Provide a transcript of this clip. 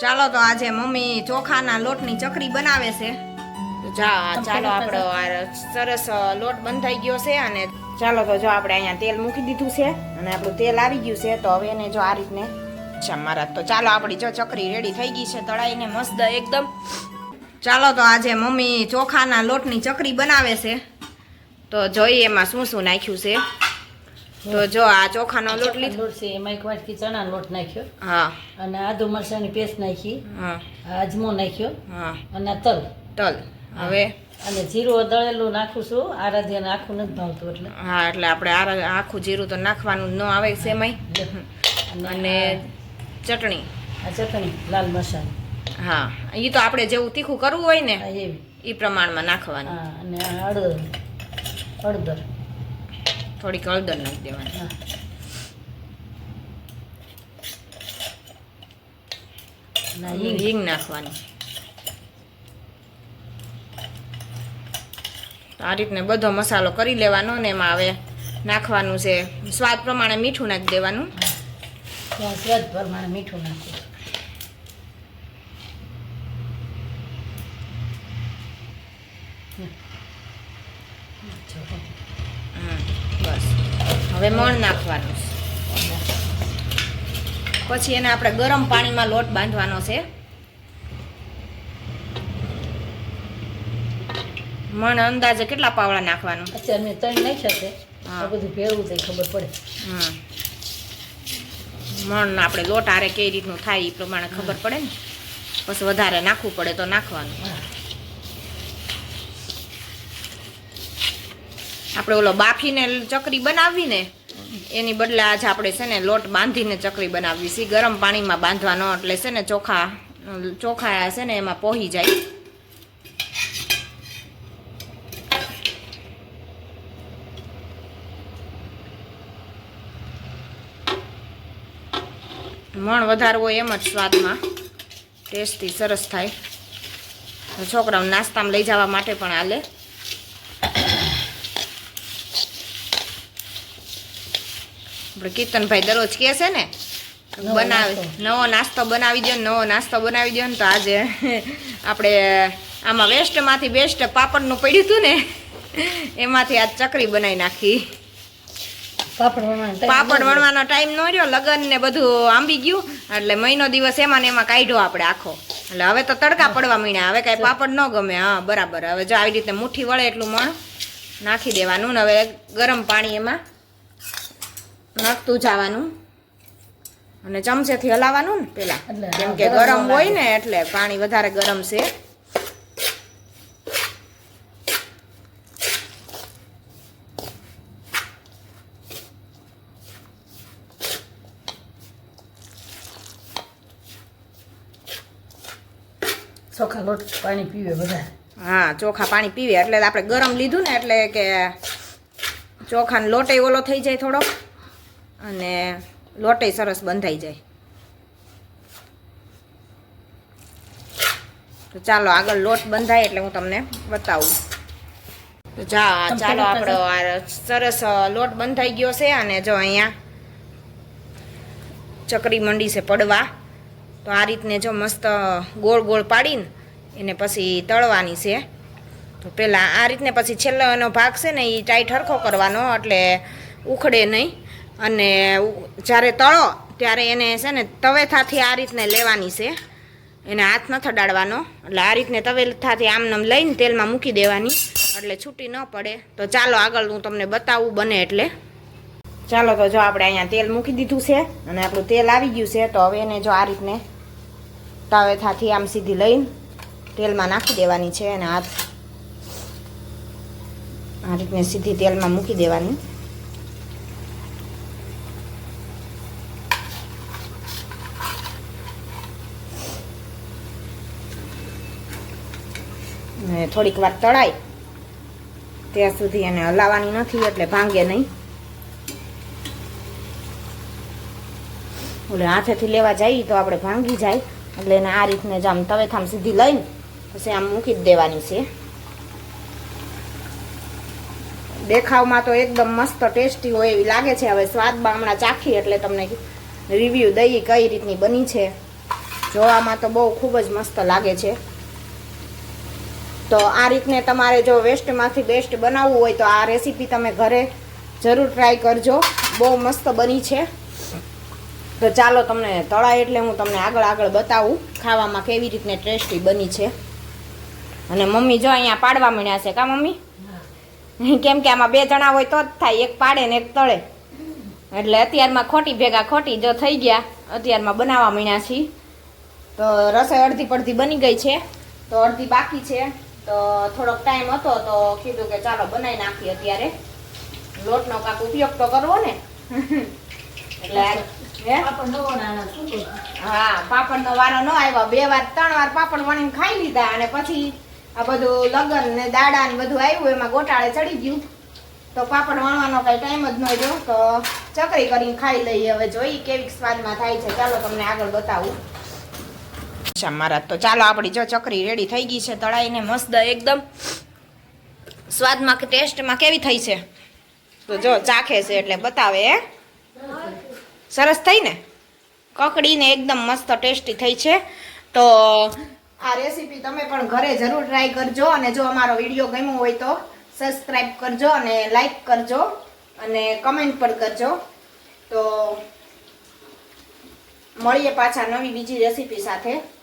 ચાલો તો આજે મમ્મી ચોખાના લોટની ચકરી બનાવે છે. તો જા ચાલો આપણો આ સરસ લોટ બંધાઈ ગયો છે અને ચાલો તો જો આપણે અહીંયા તેલ મૂકી દીધું છે અને આપણું તેલ આવી ગયું છે તો હવે એને જો આ રીતને અચ્છા મારા તો ચાલો આપણી જો ચકરી રેડી થઈ ગઈ છે તળાઈને મસ્ત એકદમ. ચાલો તો આજે મમ્મી ચોખાના લોટની ચકરી બનાવે છે. તો જોઈએ એમાં શું શું નાખ્યું છે. તો જો આ ચોખાનો લોટ લીધો. લોટ છે એમાં એક વાટકી ચણાનો લોટ નાખ્યો. હા. અને આદુ મરચાંની પેસ્ટ નાખી. હા. અજમો નાખ્યો. હા. અને તલ. તલ. હવે? અને જીરું દળેલું નાખું છું. આરાધ્યાને આખું નથી ભાવતું એટલે. હા એટલે આપણે આખું જીરું તો નાખવાનું ન આવે સેમાય. અને ચટણી. આ ચટણી લાલ મસાલો હા. એ તો આપણે જેવું તીખું કરવું હોય ને એ પ્રમાણમાં નાખવાનું. અને હળદર. હળદર. થોડીક હળદર નાખી દેવાની. હિંગ હિંગ નાખવાની. આ રીતને બધો મસાલો કરી લેવાનો ને એમાં હવે નાખવાનું છે સ્વાદ પ્રમાણે મીઠું નાખી દેવાનું. સ્વાદ પ્રમાણે મીઠું નાખું હમ, બસ. હવે મણ નાખવાનું પછી એને આપણે ગરમ પાણીમાં લોટ બાંધવાનો છે. મણ અંદાજે કેટલા પાવડા નાખવાનું? અત્યારે મેં ત્રણ નાખ્યા છે. આ બધું ભેળવું થાય ખબર પડે. હમ મણ આપણે લોટ આરે કઈ રીતનું થાય એ પ્રમાણે ખબર પડે ને? પછી વધારે નાખવું પડે તો નાખવાનું. આપણે ઓલો બાફીને ચકરી બનાવીને, એની બદલે આજે આપણે છે ને લોટ બાંધીને ચકરી બનાવવી છે. ગરમ પાણીમાં બાંધવાનો, એટલે છે ને ચોખા ચોખા છે ને એમાં પોહી જાય. મણ વધારવો એમ જ સ્વાદમાં. ટેસ્ટી, સરસ થાય. છોકરાઓ નાસ્તામાં લઈ જવા માટે પણ હાલે. આપણે કીર્તનભાઈ દરરોજ કહે છે ને નવો બનાવે નાસ્તો. નવો નાસ્તો બનાવી દો નવો નાસ્તો બનાવી દો ને તો આજે આપણે આમાં વેસ્ટમાંથી બેસ્ટ પાપડનું પડ્યું હતું ને એમાંથી આજ ચકરી બનાવી નાખી પાપડ. વણવાનો ટાઈમ ન રહ્યો લગન ને બધું આંબી ગયું એટલે મહિનો દિવસ એમાં ને એમાં કાઢ્યો આપણે આખો એટલે હવે તો તડકા પડવા મીણ્યા હવે કાંઈ પાપડ ન ગમે હા બરાબર હવે જો આવી રીતે મુઠ્ઠી વળે એટલું મણ નાખી દેવાનું ને હવે ગરમ પાણી એમાં નાખતું જવાનું અને ચમચેથી હલાવવાનું ને પેલા. કેમ કે ગરમ હોય ને એટલે પાણી વધારે ગરમ છે. ચોખા લોટ પાણી પીવે બધા. હા ચોખા પાણી પીવે એટલે આપણે ગરમ લીધું ને એટલે કે ચોખાનો લોટે ઓલો થઈ જાય થોડો અને લોટે સરસ બંધાઈ જાય. તો ચાલો આગળ લોટ બંધાય એટલે હું તમને બતાવું. તો જા ચાલો આપણો આ સરસ લોટ બંધાઈ ગયો છે અને જો અહીંયા ચકરી મંડી છે પડવા. તો આ રીતને જો મસ્ત ગોળ ગોળ પાડીને એને પછી તળવાની છે. તો પહેલાં આ રીતને પછી છેલ્લો એનો ભાગ છે ને એ ટાઈટ હરખો કરવાનો એટલે ઉખડે નહીં. અને જ્યારે તળો, ત્યારે એને છે ને તવેથાથી આ રીતને લેવાની છે. એને હાથ ન થડાડવાનો. એટલે આ રીતને તવેથાથી આમનામ લઈને તેલમાં મૂકી દેવાની. એટલે છૂટી ન પડે. તો ચાલો આગળ હું તમને બતાવું બને એટલે. ચાલો તો જો આપણે અહીંયા તેલ મૂકી દીધું છે અને આપણું તેલ આવી ગયું છે, તો હવે એને જો આ રીતને તવેથાથી આમ સીધી લઈને તેલમાં નાખી દેવાની છે અને હાથ આ રીતને સીધી તેલમાં મૂકી દેવાની. અને થોડીક વાર તળાય. ત્યાં સુધી એને હલાવવાની નથી, એટલે ભાંગે નહીં. એટલે હાથેથી લેવા જઈએ તો આપણે ભાંગી જાય. એટલે એને આ રીતને જ આમ તવેથામ સીધી લઈને પછી આમ મૂકી જ દેવાની છે. દેખાવમાં તો એકદમ મસ્ત ટેસ્ટી હોય એવી લાગે છે. હવે સ્વાદમાં હમણાં ચાખી એટલે તમને રિવ્યૂ દઈએ કઈ રીતની બની છે. જોવામાં તો બહુ ખૂબ જ મસ્ત લાગે છે. તો આ રીતને તમારે જો વેસ્ટમાંથી બેસ્ટ બનાવવું હોય તો આ રેસીપી તમે ઘરે જરૂર ટ્રાય કરજો. બહુ મસ્ત બની છે. તો ચાલો તમને તળાય એટલે હું તમને આગળ આગળ બતાવું ખાવામાં કેવી રીતને ટેસ્ટી બની છે. અને મમ્મી જો અહીંયા પાડવા મળ્યા છે કા મમ્મી? કેમ કે આમાં બે જણા હોય તો જ થાય એક પાડે ને એક તળે. એટલે અત્યારમાં ખોટી ભેગા ખોટી જો થઈ ગયા અત્યારમાં બનાવવા માંડ્યા છીએ. તો રસોઈ અડધી પડધી બની ગઈ છે. તો અડધી બાકી છે. તો થોડોક ટાઈમ હતો તો કીધું કે ચાલો બનાવી નાખીએ અત્યારે. લોટનો કાંક ઉપયોગ તો કરવો ને. એટલે? હા? પાપડનો વારો ન આવ્યો. બે વાર ત્રણ વાર પાપડ વણીને ખાઈ લીધા અને પછી આ બધું લગન ને દાડા ને બધું આવ્યું એમાં ગોટાળે ચડી ગયું. તો પાપડ વણવાનો કઈ ટાઈમ જ ન રહ્યો. તો ચકરી કરીને ખાઈ લઈએ. હવે જોઈ કેવી સ્વાદમાં થાય છે. ચાલો તમને આગળ બતાવું. અચ્છા, મારા તો ચાલો આપણી જો ચકરી રેડી થઈ ગઈ છે, તળાઈને મસ્ત એકદમ સ્વાદમાં કે ટેસ્ટમાં કેવી થઈ છે? તો જો ચાખે છે એટલે બતાવે, હે? સરસ થઈ ને? કકડીને એકદમ મસ્ત ટેસ્ટી થઈ છે. તો આ રેસીપી તમે પણ ઘરે જરૂર ટ્રાય કરજો અને જો અમારો વીડિયો ગમ્યો હોય તો સબસ્ક્રાઈબ કરજો અને લાઈક કરજો અને કમેન્ટ પણ કરજો. તો મળીએ પાછા નવી બીજી રેસીપી સાથે.